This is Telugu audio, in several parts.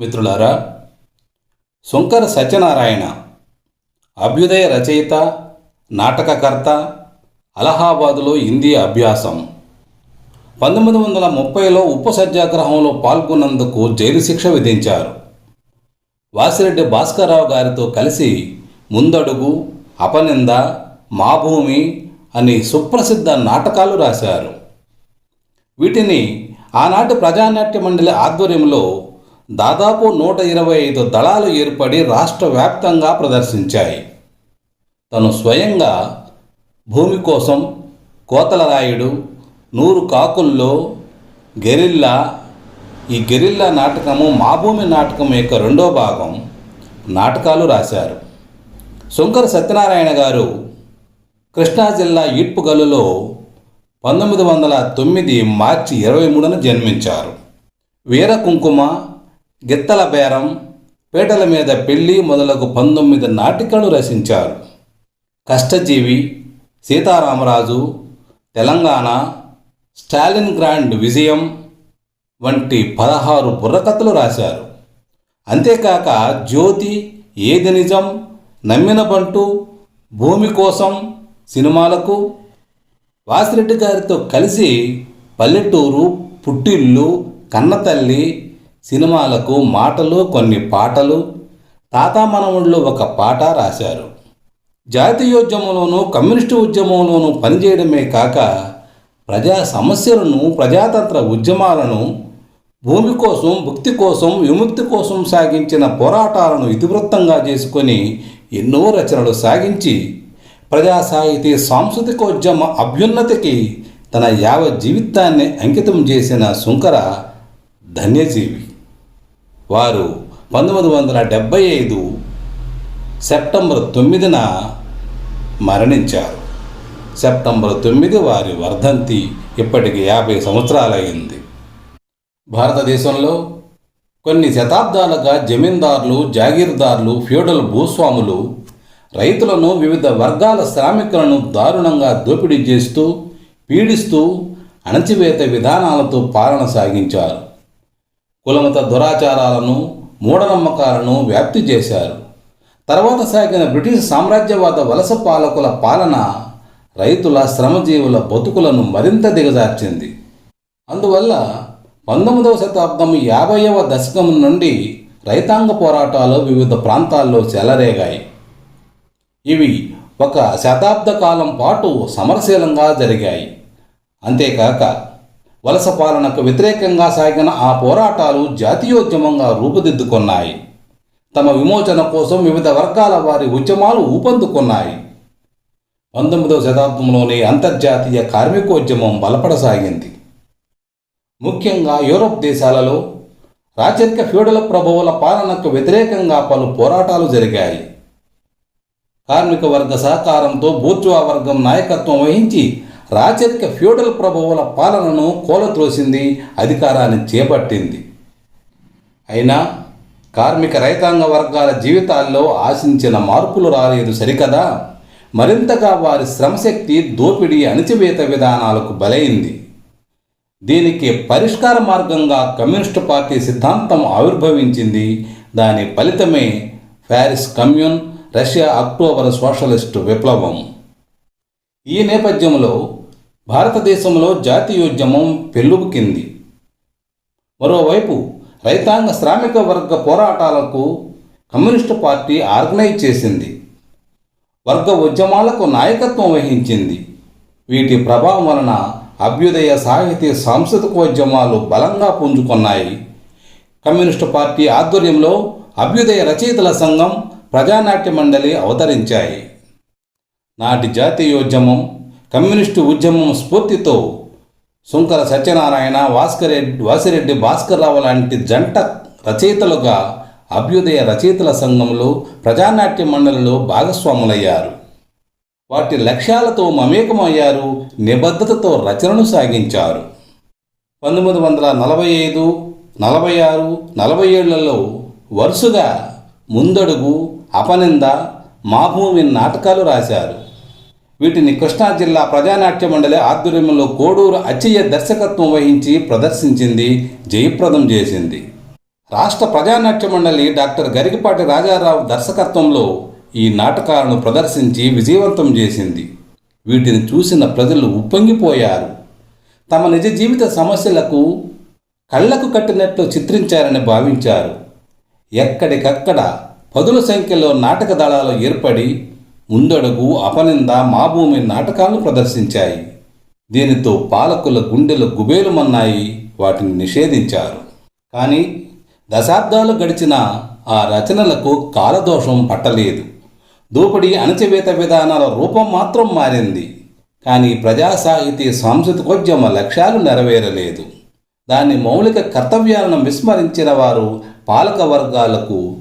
మిత్రులారా శంకర సత్యనారాయణ అభ్యుదయ రచయిత నాటకకర్త అలహాబాదులో హిందీ అభ్యాసం. పంతొమ్మిది వందల ముప్పైలో ఉప్పు సత్యాగ్రహంలో పాల్గొన్నందుకు జైలు శిక్ష విధించారు. వాసిరెడ్డి భాస్కర్రావు గారితో కలిసి ముందడుగు అపనింద మా భూమి అని సుప్రసిద్ధ నాటకాలు రాశారు. వీటిని ఆనాటి ప్రజానాట్య మండలి ఆధ్వర్యంలో దాదాపు నూట ఇరవై ఐదు దళాలు ఏర్పడి రాష్ట్ర వ్యాప్తంగా ప్రదర్శించాయి. తను స్వయంగా భూమి కోసం కోతల రాయుడు నూరు కాకుల్లో గెరిల్లా ఈ గెరిల్లా నాటకము మా భూమి నాటకం యొక్క రెండో భాగం నాటకాలు రాశారు. శంకర సత్యనారాయణ గారు కృష్ణా జిల్లా ఈడ్పుగలులో పంతొమ్మిది వందల తొమ్మిది మార్చి ఇరవై మూడున జన్మించారు. వీర కుంకుమ గిత్తల బేరం పేటల మీద పెళ్ళి మొదలగు పంతొమ్మిది నాటికలు రచించారు. కష్టజీవి సీతారామరాజు తెలంగాణ స్టాలిన్ గ్రాండ్ విజయం వంటి పదహారు బుర్రకథలు రాశారు. అంతేకాక జ్యోతి ఏది నిజం నమ్మిన బంటు భూమి కోసం సినిమాలకు వాసిరెడ్డి గారితో కలిసి పల్లెటూరు పుట్టిల్లు కన్నతల్లి సినిమాలకు మాటలు కొన్ని పాటలు. తాతామనవుళ్ళు ఒక పాట రాశారు. జాతీయోద్యమంలోనూ కమ్యూనిస్టు ఉద్యమంలోనూ పనిచేయడమే కాక ప్రజా సమస్యలను ప్రజాతంత్ర ఉద్యమాలను భూమి కోసం భుక్తి కోసం విముక్తి కోసం సాగించిన పోరాటాలను ఇతివృత్తంగా చేసుకొని ఎన్నో రచనలు సాగించి ప్రజా సాహితీ సాంస్కృతికోద్యమ అభ్యున్నతికి తన యావ జీవితాన్ని అంకితం చేసిన శుంకర ధన్యజీవి. వారు పంతొమ్మిది వందల డెబ్భై ఐదు సెప్టెంబర్ తొమ్మిదిన మరణించారు. సెప్టెంబర్ తొమ్మిది వారి వర్ధంతి ఇప్పటికి యాభై సంవత్సరాలయ్యింది భారతదేశంలో కొన్ని శతాబ్దాలుగా జమీందారులు జాగీర్దారులు ఫ్యూడల్ భూస్వాములు రైతులను వివిధ వర్గాల శ్రామికులను దారుణంగా దోపిడీ చేస్తూ పీడిస్తూ అణచివేత విధానాలతో పాలన సాగించారు. కులమత దురాచారాలను మూఢనమ్మకాలను వ్యాప్తి చేశారు. తర్వాత సాగిన బ్రిటిష్ సామ్రాజ్యవాద వలస పాలకుల పాలన రైతుల శ్రమజీవుల బతుకులను మరింత దిగజార్చింది. అందువల్ల పంతొమ్మిదవ శతాబ్దం యాభైవ దశకం నుండి రైతాంగ పోరాటాలు వివిధ ప్రాంతాల్లో చెలరేగాయి. ఇవి ఒక శతాబ్ద కాలం పాటు సమరశీలంగా జరిగాయి. అంతేకాక వలస పాలనకు వ్యతిరేకంగా సాగిన ఆ పోరాటాలు జాతీయోద్యమంగా రూపుదిద్దుకున్నాయి. తమ విమోచన కోసం వివిధ వర్గాల వారి ఉద్యమాలు ఊపందుకున్నాయి. పంతొమ్మిదవ శతాబ్దంలోనే అంతర్జాతీయ కార్మికోద్యమం బలపడసాగింది. ముఖ్యంగా యూరోప్ దేశాలలో రాచరిక ఫ్యూడల ప్రభువుల పాలనకు వ్యతిరేకంగా పలు పోరాటాలు జరిగాయి. కార్మిక వర్గ సహకారంతో బూర్జువా వర్గం నాయకత్వం వహించి రాచరిక ఫ్యూడల్ ప్రభువుల పాలనను కోలత్రోసింది అధికారాన్ని చేపట్టింది. అయినా కార్మిక రైతాంగ వర్గాల జీవితాల్లో ఆశించిన మార్పులు రాలేదు సరికదా? మరింతగా వారి శ్రమశక్తి దోపిడీ అణిచివేత విధానాలకు బలైంది. దీనికి పరిష్కార మార్గంగా కమ్యూనిస్టు పార్టీ సిద్ధాంతం ఆవిర్భవించింది. దాని ఫలితమే Paris commune Russia October socialist విప్లవం. ఈ నేపథ్యంలో భారతదేశంలో జాతీయోద్యమం పెళ్ళుబుకింది మరోవైపు రైతాంగ శ్రామిక వర్గ పోరాటాలకు కమ్యూనిస్టు పార్టీ ఆర్గనైజ్ చేసింది. వర్గ ఉద్యమాలకు నాయకత్వం వహించింది. వీటి ప్రభావం వలన అభ్యుదయ సాహిత్య సాంస్కృతిక ఉద్యమాలు బలంగా పుంజుకున్నాయి. కమ్యూనిస్టు పార్టీ ఆధ్వర్యంలో అభ్యుదయ రచయితల సంఘం ప్రజానాట్య మండలి అవతరించాయి. నాటి జాతీయోద్యమం కమ్యూనిస్టు ఉద్యమం స్ఫూర్తితో సుంకర సత్యనారాయణ వాస్కరెడ్డి వాసిరెడ్డి భాస్కర్రావు లాంటి జంట రచయితలుగా అభ్యుదయ రచయితల సంఘంలో ప్రజానాట్య మండలిలో భాగస్వాములయ్యారు. వాటి లక్ష్యాలతో మమేకమయ్యారు నిబద్ధతతో రచనను సాగించారు. పంతొమ్మిది వందల నలభై ఐదు నలభై ఆరు నలభై ఏళ్ళలో వరుసగా ముందడుగు అపనింద మా భూమి నాటకాలు రాశారు. వీటిని కృష్ణా జిల్లా ప్రజానాట్య మండలి ఆధ్వర్యంలో కోడూరు అచ్చయ్య దర్శకత్వం వహించి ప్రదర్శించింది జయప్రదం చేసింది. రాష్ట్ర ప్రజానాట్య మండలి డాక్టర్ గరికపాటి రాజారావు దర్శకత్వంలో ఈ నాటకాలను ప్రదర్శించి విజయవంతం చేసింది. వీటిని చూసిన ప్రజలు ఉప్పొంగిపోయారు. తమ నిజ జీవిత సమస్యలకు కళ్ళకు కట్టినట్లు చిత్రించారని భావించారు. ఎక్కడికక్కడ పదుల సంఖ్యలో నాటక దళాలు ఏర్పడి ముందడుగు అపనింద మా భూమి నాటకాలు ప్రదర్శించాయి. దీనితో పాలకుల గుండెలు గుబేలుమన్నాయి వాటిని నిషేధించారు. కానీ దశాబ్దాలు గడిచిన ఆ రచనలకు కాలదోషం పట్టలేదు. దోపిడీ అణచివేత విధానాల రూపం మాత్రం మారింది. కానీ ప్రజా సాహితీ సాంస్కృతికోద్యమ లక్ష్యాలు నెరవేరలేదు. దాని మౌలిక కర్తవ్యాలను విస్మరించిన వారు పాలక వర్గాలకు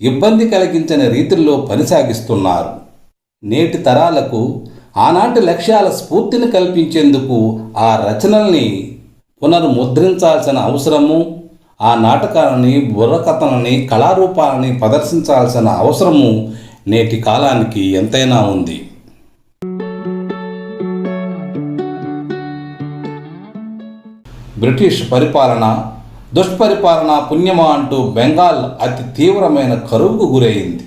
ఇబ్బంది కలిగించని రీతిలో పనిసాగిస్తున్నారు. నేటి తరాలకు ఆనాటి లక్ష్యాల స్ఫూర్తిని కల్పించేందుకు ఆ రచనల్ని పునర్ముద్రించాల్సిన అవసరము ఆ నాటకాలని బుర్రకథలని కళారూపాలని ప్రదర్శించాల్సిన అవసరము నేటి కాలానికి ఎంతైనా ఉంది. బ్రిటిష్ పరిపాలన దుష్పరిపాలన పుణ్యమా అంటూ బెంగాల్ అతి తీవ్రమైన కరువుకు గురైంది.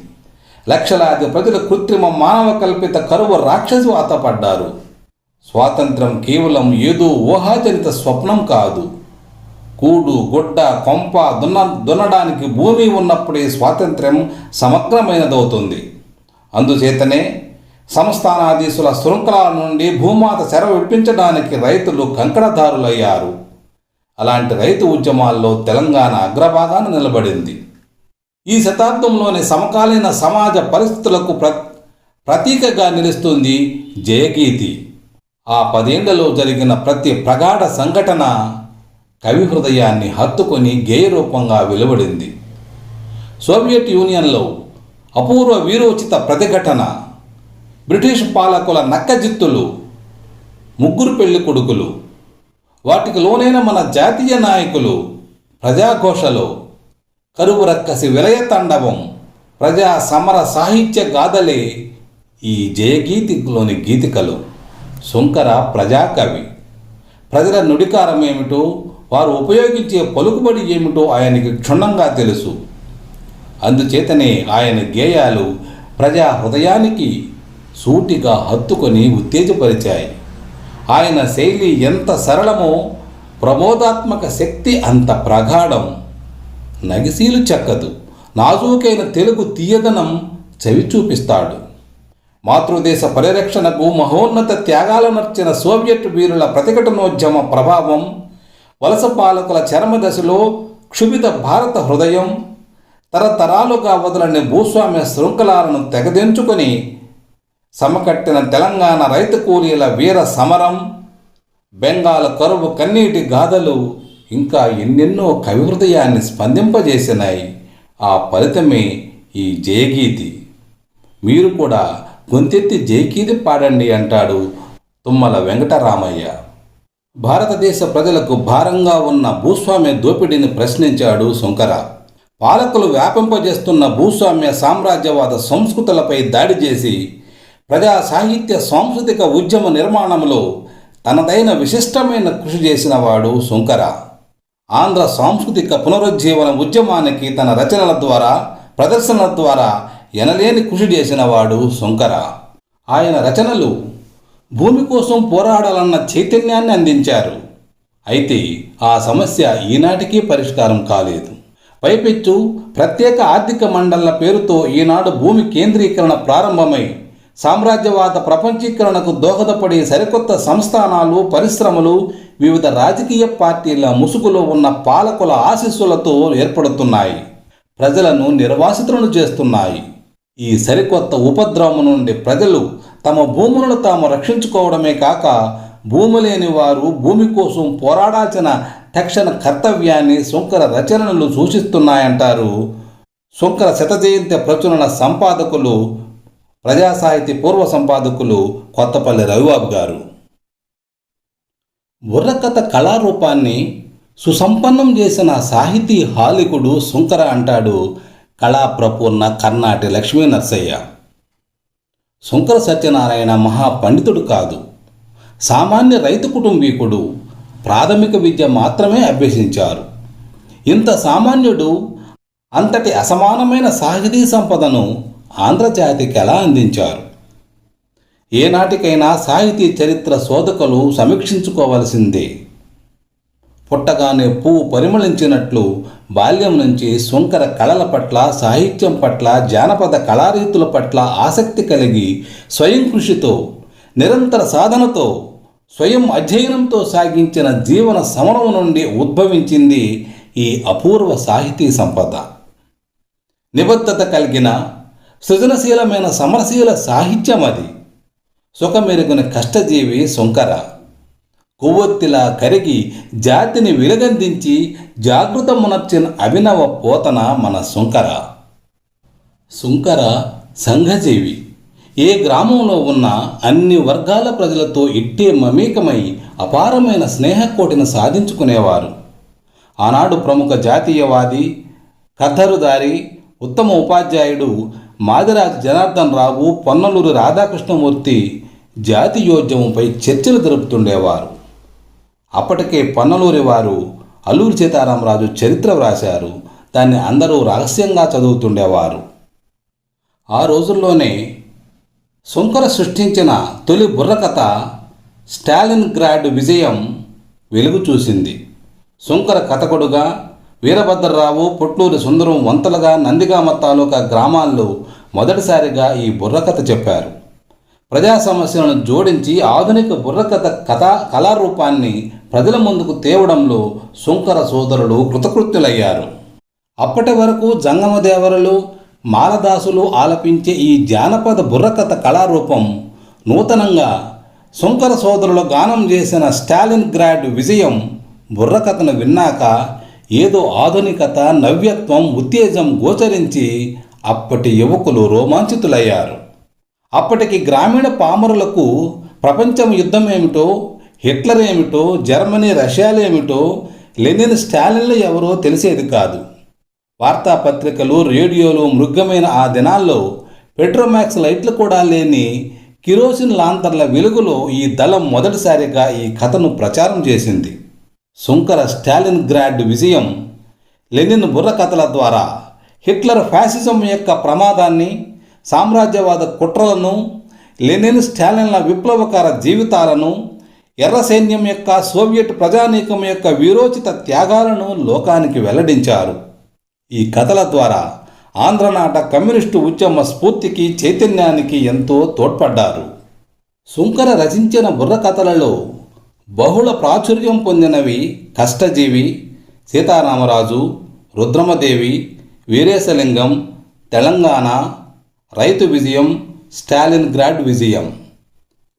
లక్షలాది ప్రజలు కృత్రిమ మానవ కల్పిత కరువు రాక్షసు ఆతపడ్డారు స్వాతంత్రం కేవలం ఏదో ఊహాజనిత స్వప్నం కాదు. కూడు గుడ్డ కొంప దున్న దున్నడానికి భూమి ఉన్నప్పుడే స్వాతంత్ర్యం సమగ్రమైనదవుతుంది. అందుచేతనే సంస్థానాధీశుల శృంఖలాల నుండి భూమాత చెర విడిపించడానికి రైతులు కంకణదారులయ్యారు అలాంటి రైతు ఉద్యమాల్లో తెలంగాణ అగ్రభాగాన నిలబడింది. ఈ శతాబ్దంలోని సమకాలీన సమాజ పరిస్థితులకు ప్ర ప్రతీకగా నిలుస్తుంది జయగీతి. ఆ పదేళ్ళలో జరిగిన ప్రతి ప్రగాఢ సంఘటన కవి హృదయాన్ని హత్తుకొని గేయ రూపంగా వెలువడింది. సోవియట్ యూనియన్లో అపూర్వ వీరోచిత ప్రతిఘటన బ్రిటిష్ పాలకుల నక్కజిత్తులు ముగ్గురు పెళ్ళి కొడుకులు వాటికి లోనైన మన జాతీయ నాయకులు ప్రజాఘోషలో కరువు రక్కసి విలయ తండవం ప్రజా సమర సాహిత్య గాథలే ఈ జయగీతిలోని గీతికలు. శుంకర ప్రజాకవి. ప్రజల నుడికారం ఏమిటో వారు ఉపయోగించే పలుకుబడి ఏమిటో ఆయనకి క్షుణ్ణంగా తెలుసు. అందుచేతనే ఆయన గేయాలు ప్రజా హృదయానికి సూటిగా హత్తుకొని ఉత్తేజపరిచాయి. ఆయన శైలి ఎంత సరళమో ప్రబోధాత్మక శక్తి అంత ప్రగాఢం. నగిసీలు చెక్కదు. నాజూకైన తెలుగు తీయదనం చవి చూపిస్తాడు మాతృదేశ పరిరక్షణకు మహోన్నత త్యాగాలనర్చిన సోవియట్ వీరుల ప్రతిఘటనోద్యమ ప్రభావం వలస పాలకుల చరమదశలో క్షుభిత భారత హృదయం తరతరాలుగా వదలని భూస్వామ్య శృంఖలాలను తెగదెంచుకొని సమకట్టిన తెలంగాణ రైతు కూలీల వీర సమరం బెంగాల్ కరువు కన్నీటి గాథలు ఇంకా ఎన్నెన్నో కవి హృదయాన్ని స్పందింపజేసినాయి. ఆ ఫలితమే ఈ జయగీతి. మీరు కూడా గొంతెత్తి జయగీతి పాడండి అంటాడు తుమ్మల వెంకటరామయ్య. భారతదేశ ప్రజలకు భారంగా ఉన్న భూస్వామ్య దోపిడీని ప్రశ్నించాడు శంకర. పాలకులు వ్యాపింపజేస్తున్న భూస్వామ్య సామ్రాజ్యవాద సంస్కృతులపై దాడి చేసి ప్రజా సాహిత్య సాంస్కృతిక ఉద్యమ నిర్మాణంలో తనదైన విశిష్టమైన కృషి చేసిన వాడు శంకర. ఆంధ్ర సాంస్కృతిక పునరుజ్జీవన ఉద్యమానికి తన రచనల ద్వారా ప్రదర్శనల ద్వారా ఎనలేని కృషి చేసిన వాడు శంకర. ఆయన రచనలు భూమి కోసం పోరాడాలన్న చైతన్యాన్ని అందించారు. అయితే ఆ సమస్య ఈనాటికీ పరిష్కారం కాలేదు. పైపెచ్చు ప్రత్యేక ఆర్థిక మండళ్ళ పేరుతో ఈనాడు భూమి కేంద్రీకరణ ప్రారంభమై సామ్రాజ్యవాద ప్రపంచీకరణకు దోహదపడే సరికొత్త సంస్థానాలు పరిశ్రమలు వివిధ రాజకీయ పార్టీల ముసుగులో ఉన్న పాలకుల ఆశీస్సులతో ఏర్పడుతున్నాయి. ప్రజలను నిర్వాసితులను చేస్తున్నాయి. ఈ సరికొత్త ఉపద్రవం నుండి ప్రజలు తమ భూములను తాము రక్షించుకోవడమే కాక భూమి లేని వారు భూమి కోసం పోరాడాల్సిన తక్షణ కర్తవ్యాన్ని శంకర రచనలు సూచిస్తున్నాయంటారు. శంకర శతజయంతి ప్రచురణ సంపాదకులు ప్రజాసాహితీ పూర్వ సంపాదకులు కొత్తపల్లి రవిబాబు గారు. బుర్రకథ కళారూపాన్ని సుసంపన్నం చేసిన సాహితీ హాలికుడు శుంకర అంటాడు కళాప్రపూర్ణ కర్ణాటి లక్ష్మీ నరసయ్య. శుంకర సత్యనారాయణ మహా పండితుడు కాదు. సామాన్య రైతు కుటుంబీకుడు. ప్రాథమిక విద్య మాత్రమే అభ్యసించారు. ఇంత సామాన్యుడు అంతటి అసమానమైన సాహితీ సంపదను ఆంధ్రజాతికి ఎలా అందించారు? ఏనాటికైనా సాహితీ చరిత్ర శోధకులు సమీక్షించుకోవలసిందే. పుట్టగానే పువ్వు పరిమళించినట్లు బాల్యం నుంచి శుంకర కళల పట్ల సాహిత్యం పట్ల జానపద కళారీతుల పట్ల ఆసక్తి కలిగి స్వయం కృషితో నిరంతర సాధనతో స్వయం అధ్యయనంతో సాగించిన జీవన సమరం నుండి ఉద్భవించింది ఈ అపూర్వ సాహితీ సంపద. నిబద్ధత కలిగిన సృజనశీలమైన సమరశీల సాహిత్యం అది. సుఖమెరుగున కష్టజీవి శుంకర కొవ్వొత్తిలా కరిగి జాతిని వెలుగందించి జాగృతమునర్చిన అభినవ పోతన మన శుంకర శుంకర సంఘజీవి. ఏ గ్రామంలో ఉన్న అన్ని వర్గాల ప్రజలతో ఇట్టే మమేకమై అపారమైన స్నేహకోటిని సాధించుకునేవారు. ఆనాడు ప్రముఖ జాతీయవాది కథరుదారి ఉత్తమ ఉపాధ్యాయుడు మాదిరాజు జనార్దన్ రావు పొన్నలూరు రాధాకృష్ణమూర్తి జాతీయోద్యమంపై చర్చలు జరుపుతుండేవారు. అప్పటికే పన్నలూరి వారు అల్లూరి సీతారామరాజు చరిత్ర వ్రాశారు. దాన్ని అందరూ రహస్యంగా చదువుతుండేవారు. ఆ రోజుల్లోనే శుంకర సృష్టించిన తొలి బుర్రకథ స్టాలిన్ గ్రాడ్ విజయం వెలుగు చూసింది. శుంకర కథకుడుగా వీరభద్రరావు పొట్లూరి సుందరం వంతలుగా నందిగామ తాలూకా గ్రామాల్లో మొదటిసారిగా ఈ బుర్రకథ చెప్పారు. ప్రజా సమస్యలను జోడించి ఆధునిక బుర్రకథ కథ కళారూపాన్ని ప్రజల ముందుకు తేవడంలో శుంకర సోదరులు కృతకృత్యులయ్యారు. అప్పటి వరకు జంగమదేవరులు మాలదాసులు ఆలపించే ఈ జానపద బుర్రకథ కళారూపం నూతనంగా శుంకర సోదరులు గానం చేసిన స్టాలిన్ గ్రాడ్ విజయం బుర్రకథను విన్నాక ఏదో ఆధునికత నవ్యత్వం ఉత్తేజం గోచరించి అప్పటి యువకులు రోమాంచితులయ్యారు. అప్పటికి గ్రామీణ పామరులకు ప్రపంచం యుద్ధం ఏమిటో హిట్లర్ ఏమిటో జర్మనీ రష్యాలు ఏమిటో లెనిన్ స్టాలిన్లు ఎవరో తెలిసేది కాదు. వార్తాపత్రికలు రేడియోలు మృగ్గమైన ఆ దినాల్లో పెట్రోమాక్స్ లైట్లు కూడా లేని కిరోసిన్ లాంతర్ల వెలుగులో ఈ దళం మొదటిసారిగా ఈ కథను ప్రచారం చేసింది. శుంకర స్టాలిన్ గ్రాడ్ విజయం లెనిన్ బుర్రకథల ద్వారా హిట్లర్ ఫ్యాసిజం యొక్క ప్రమాదాన్ని సామ్రాజ్యవాద కుట్రలను లెనిన్ స్టాలిన్ల విప్లవకార జీవితాలను ఎర్ర సైన్యం యొక్క సోవియట్ ప్రజానీకం యొక్క వీరోచిత త్యాగాలను లోకానికి వెల్లడించారు. ఈ కథల ద్వారా ఆంధ్రనాట కమ్యూనిస్టు ఉద్యమ స్ఫూర్తికి చైతన్యానికి ఎంతో తోడ్పడ్డారు. శుంకర రచించిన బుర్రకథలలో బహుళ ప్రాచుర్యం పొందినవి కష్టజీవి సీతారామరాజు రుద్రమదేవి వీరేశలింగం తెలంగాణ రైతు విజయం స్టాలిన్ గ్రాడ్ విజయం.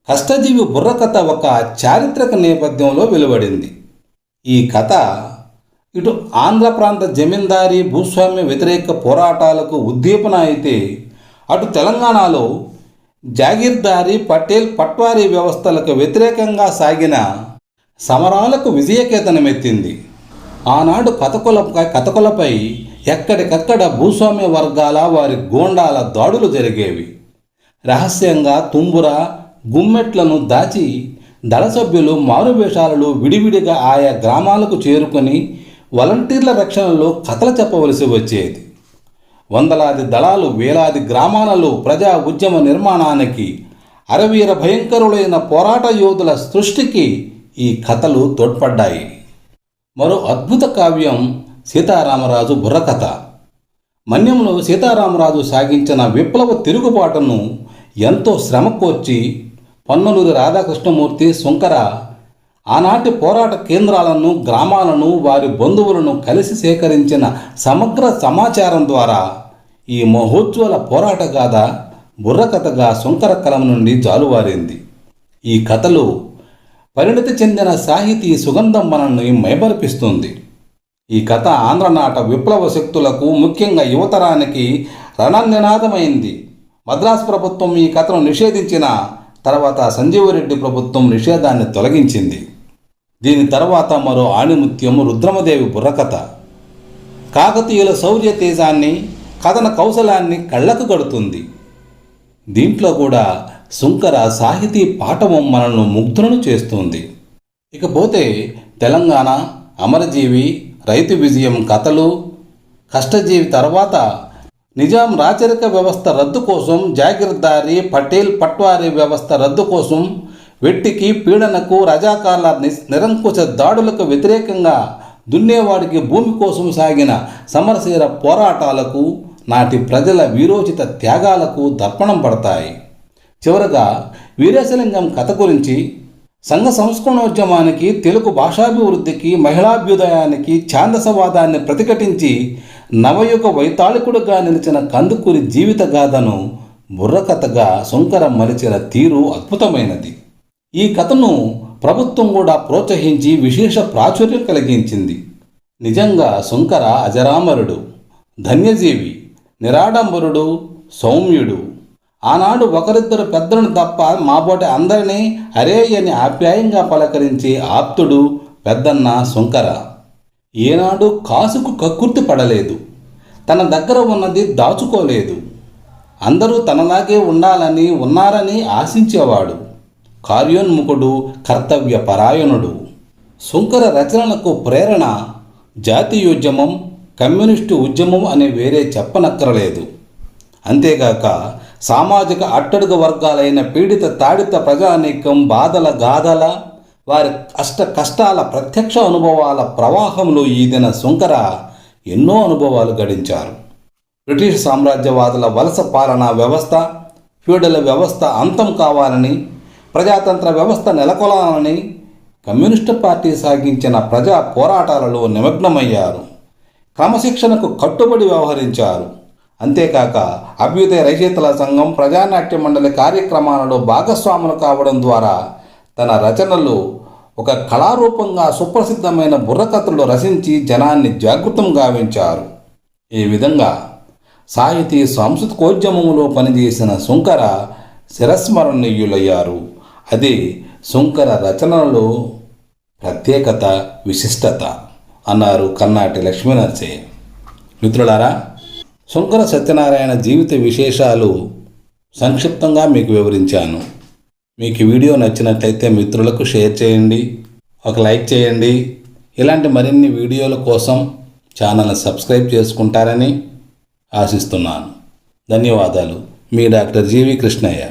కష్టజీవి బుర్రకథ ఒక చారిత్రక నేపథ్యంలో వెలువడింది. ఈ కథ ఇటు ఆంధ్ర ప్రాంత జమీందారీ భూస్వామ్య వ్యతిరేక పోరాటాలకు ఉద్దీపన అయితే అటు తెలంగాణలో జాగీర్దారీ పటేల్ పట్వారీ వ్యవస్థలకు వ్యతిరేకంగా సాగిన సమరాలకు విజయకేతనమెత్తింది. ఆనాడు కథకుల కథకులపై ఎక్కడికక్కడ భూస్వామ్య వర్గాల వారి గోండాల దాడులు జరిగేవి. రహస్యంగా తుంబుర గుమ్మెట్లను దాచి దళ సభ్యులు మారువేషాలలో విడివిడిగా ఆయా గ్రామాలకు చేరుకొని వాలంటీర్ల రక్షణలో కథలు చెప్పవలసి వచ్చేది. వందలాది దళాలు వేలాది గ్రామాలలో ప్రజా ఉద్యమ నిర్మాణానికి అరవీర భయంకరులైన పోరాట యోధుల సృష్టికి ఈ కథలు తోడ్పడ్డాయి. మరో అద్భుత కావ్యం సీతారామరాజు బుర్రకథ. మన్యంలో సీతారామరాజు సాగించిన విప్లవ తిరుగుబాటును ఎంతో శ్రమ కోర్చి రాధాకృష్ణమూర్తి శుంకర ఆనాటి పోరాట కేంద్రాలను గ్రామాలను వారి బంధువులను కలిసి సేకరించిన సమగ్ర సమాచారం ద్వారా ఈ మహోజ్వల పోరాట గాథ బుర్రకథగా శుంకర కలం నుండి జాలువారింది. ఈ కథలు పరిణతి చెందిన సాహితీ సుగంధం మనల్ని మైమరిపిస్తుంది. ఈ కథ ఆంధ్రనాట విప్లవ శక్తులకు ముఖ్యంగా యువతరానికి రణనినాదమైంది మద్రాసు ప్రభుత్వం ఈ కథను నిషేధించిన తర్వాత సంజీవరెడ్డి ప్రభుత్వం నిషేధాన్ని తొలగించింది. దీని తర్వాత మరో ఆణిముత్యం రుద్రమదేవి బుర్రకథ. కాకతీయుల శౌర్య తేజాన్ని కథన కౌశలాన్ని కళ్ళకు కడుతుంది. దీంట్లో కూడా శుంకర సాహితీ పాఠవం మనల్ని ముగ్ధులను చేస్తుంది. ఇకపోతే తెలంగాణ అమరజీవి రైతు విజయం కథలు కష్టజీవి తర్వాత నిజాం రాచరిక వ్యవస్థ రద్దు కోసం జాగీర్దారి పటేల్ పట్వారీ వ్యవస్థ రద్దు కోసం వెట్టికి పీడనకు రజాకాల నిరంకుశ దాడులకు వ్యతిరేకంగా దున్నేవాడికి భూమి కోసం సాగిన సమరశీర పోరాటాలకు నాటి ప్రజల వీరోచిత త్యాగాలకు దర్పణం పడతాయి. చివరగా వీరేశలింగం కథ గురించి సంఘ సంస్కరణోద్యమానికి తెలుగు భాషాభివృద్ధికి మహిళాభ్యుదయానికి ఛాందసవాదాన్ని ప్రతిఘటించి నవయుగ వైతాళికుడుగా నిలిచిన కందుకూరి జీవిత గాథను బుర్రకథగా శంకర మలిచిన తీరు అద్భుతమైనది. ఈ కథను ప్రభుత్వం కూడా ప్రోత్సహించి విశేష ప్రాచుర్యం కలిగించింది. నిజంగా శంకర అజరామరుడు ధన్యజీవి నిరాడంబరుడు సౌమ్యుడు. ఆనాడు ఒకరిద్దరు పెద్దలను తప్ప మాబోటి అందరినీ అరే అని ఆప్యాయంగా పలకరించి ఆప్తుడు పెద్దన్న సుంకర ఏనాడు కాసుకు కక్కుర్తి పడలేదు. తన దగ్గర ఉన్నది దాచుకోలేదు. అందరూ తనలాగే ఉండాలని ఉన్నారని ఆశించేవాడు. కార్యోన్ముఖుడు కర్తవ్య పరాయణుడు శుంకర రచనలకు ప్రేరణ జాతీయోద్యమం కమ్యూనిస్టు ఉద్యమం అనే వేరే చెప్పనక్కరలేదు. అంతేగాక సామాజిక అట్టడుగు వర్గాలైన పీడిత తాడిత ప్రజానీకం బాధల గాథల వారి కష్ట కష్టాల ప్రత్యక్ష అనుభవాల ప్రవాహంలో ఈదిన శంకర ఎన్నో అనుభవాలు గడించారు. బ్రిటిష్ సామ్రాజ్యవాదుల వలస పాలనా వ్యవస్థ ఫ్యూడల్ వ్యవస్థ అంతం కావాలని ప్రజాతంత్ర వ్యవస్థ నెలకొలాలని కమ్యూనిస్టు పార్టీ సాగించిన ప్రజా పోరాటాలలో నిమగ్నమయ్యారు. క్రమశిక్షణకు కట్టుబడి వ్యవహరించారు. అంతేకాక అభ్యుదయ రచయితల సంఘం ప్రజానాట్య మండలి కార్యక్రమాలలో భాగస్వాములు కావడం ద్వారా తన రచనలు ఒక కళారూపంగా సుప్రసిద్ధమైన బుర్రకథలు రచించి జనాన్ని జాగృతం గావించారు ఈ విధంగా సాహితీ సాంస్కృతికోద్యమంలో పనిచేసిన శుంకర శిరస్మరణీయులయ్యారు. అది శుంకర రచనలలో ప్రత్యేకత విశిష్టత అన్నారు కన్నాటి లక్ష్మీనరసే మిత్రులారా శంకర సత్యనారాయణ జీవిత విశేషాలు సంక్షిప్తంగా మీకు వివరించాను. మీకు వీడియో నచ్చినట్లయితే మిత్రులకు షేర్ చేయండి ఒక లైక్ చేయండి. ఇలాంటి మరిన్ని వీడియోల కోసం ఛానల్ని సబ్స్క్రైబ్ చేసుకుంటారని ఆశిస్తున్నాను. ధన్యవాదాలు. మీ డాక్టర్ జీవి కృష్ణయ్య.